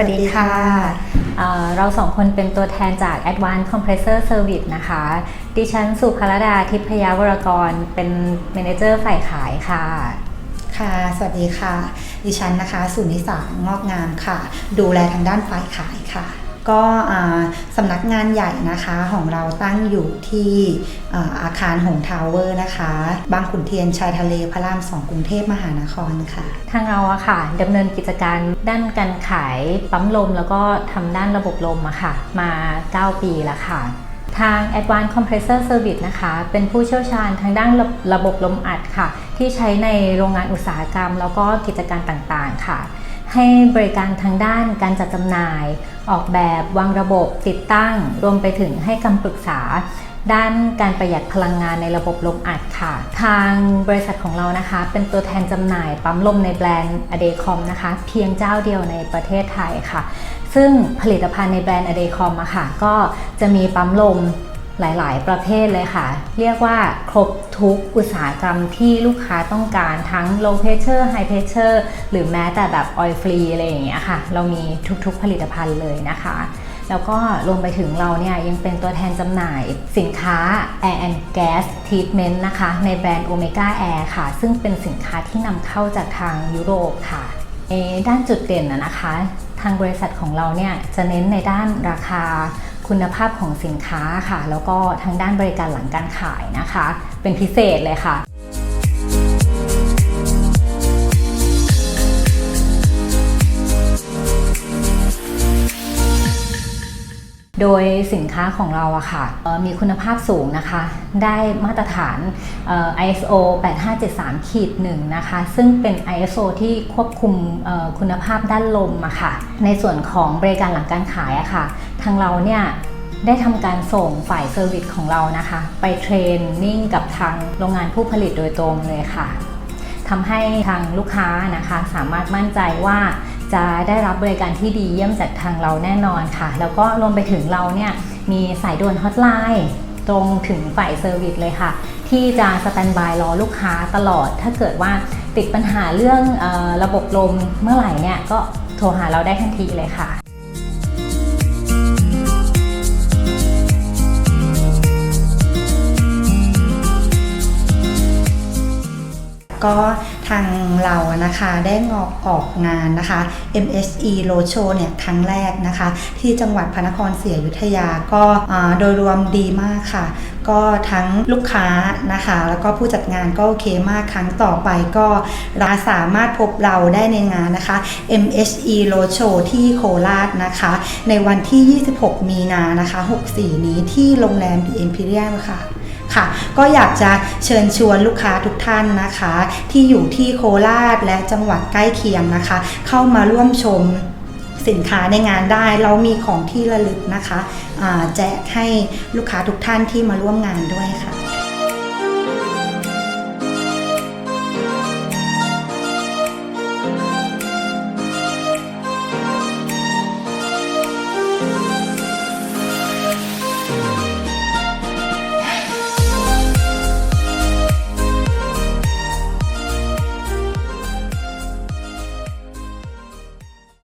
วัสดีค่ะเอ่อเราสองคนเป็นตัวแทนจาก Advanced Compressor Service นะคะ ดิฉันสุภรดาทิพยาวรกร เป็นเมเนเจอร์ฝ่ายขายค่ะ ค่ะ สวัสดีค่ะ ดิฉันนะคะ สุนิสางอกงามค่ะ ดูแลทางด้านฝ่ายขายค่ะ ก็สำนักงานใหญ่นะคะของเราตั้งอยู่ที่อาอาคารหงทาวเวอร์นะคะ บางขุนเทียนชายทะเลพระรามสองกรุงเทพมหานครค่ะ ทางเราอะค่ะดำเนินกิจการด้านการขายปั๊มลมแล้วก็ทำด้านระบบลมอะค่ะ มา 9 ปีแล้วค่ะทาง Advanced Compressor Service นะคะ เป็นผู้เชี่ยวชาญทางด้านระระบบลมอัดค่ะ ที่ใช้ในโรงงานอุตสาหกรรม แล้วก็กิจการต่างๆค่ะ ให้บริการทางด้านการจัดจำหน่าย ออกแบบวางระบบติดตั้ง รวมไปถึงให้คำปรึกษา ด้านการประหยัดพลังงานในระบบลมอัดค่ะ ทางบริษัทของเรานะคะ เป็นตัวแทนจำหน่ายปั๊มลมในแบรนด์ a d e c o m นะคะ เพียงเจ้าเดียวในประเทศไทยค่ะ ซึ่งผลิตภัณฑ์ในแบรนด์ a d e c o m อะค่ะก็จะมีปั๊มลม หลาย ๆ ประเภทเลยค่ะ เรียกว่าครบทุกอุตสาหกรรมที่ลูกค้าต้องการทั้ง low pressure high pressure หรือแม้แต่แบบ oil free อะไรอย่างเงี้ยค่ะ เรามีทุกๆผลิตภัณฑ์เลยนะคะ แล้วก็รวมไปถึงเราเนี่ยยังเป็นตัวแทนจำหน่ายสินค้า Air and Gas Treatment นะคะ ในแบรนด์ Omega Air ค่ะ ซึ่งเป็นสินค้าที่นำเข้าจากทางยุโรปค่ะในด้านจุดเด่นนะนะคะ ทางบริษัทของเราเนี่ยจะเน้นในด้านราคา คุณภาพของสินค้าค่ะ แล้วก็ทางด้านบริการหลังการขายนะคะ เป็นพิเศษเลยค่ะ โดยสินค้าของเราอะค่ะมีคุณภาพสูงนะคะ ได้มาตรฐาน ISO 8573ขีด1นะคะ ซึ่งเป็น ISO ที่ควบคุมคุณภาพด้านลมอะค่ะ ในส่วนของบริการหลังการขายอะค่ะ ทางเราเนี่ยได้ทำการส่งฝ่ายเซอร์วิสของเรานะคะ ไปเทรนนิ่งกับทางโรงงานผู้ผลิตโดยตรงเลยค่ะทำให้ทางลูกค้านะคะสามารถมั่นใจว่า จะได้รับบริการที่ดีเยี่ยมจากทางเราแน่นอนค่ะ แล้วก็รวมไปถึงเราเนี่ยมีสายด่วนฮอตไลน์ตรงถึงฝ่ายเซอร์วิสเลยค่ะ ที่จะสแตนบายรอลูกค้าตลอด ถ้าเกิดว่าติดปัญหาเรื่องออระบบลมเมื่อไหร่เนี่ยก็โทรหาเราได้ทันทีเลยค่ะก็ ทางเรานะคะได้งอกออกงานนะคะ MSE Roadshow เนี่ยครั้งแรกนะคะ ที่จังหวัดพระนครศรีอยุธยาก็โดยรวมดีมากค่ะ ก็ทั้งลูกค้านะคะ แล้วก็ผู้จัดงานก็โอเคมากครั้งต่อไปก็ราสามารถพบเราได้ในงานนะคะ MSE Roadshow ที่โคราชนะคะ ในวันที่ 26 มีนานะคะ 64 นี้ที่โรงแรม The Imperial ค่ะ ค่ะ ก็อยากจะเชิญชวนลูกค้าทุกท่านนะคะ ที่อยู่ที่โคราชและจังหวัดใกล้เคียงนะคะ เข้ามาร่วมชมสินค้าในงานได้ เรามีของที่ระลึกนะคะแจกให้ลูกค้าทุกท่านที่มาร่วมงานด้วยค่ะ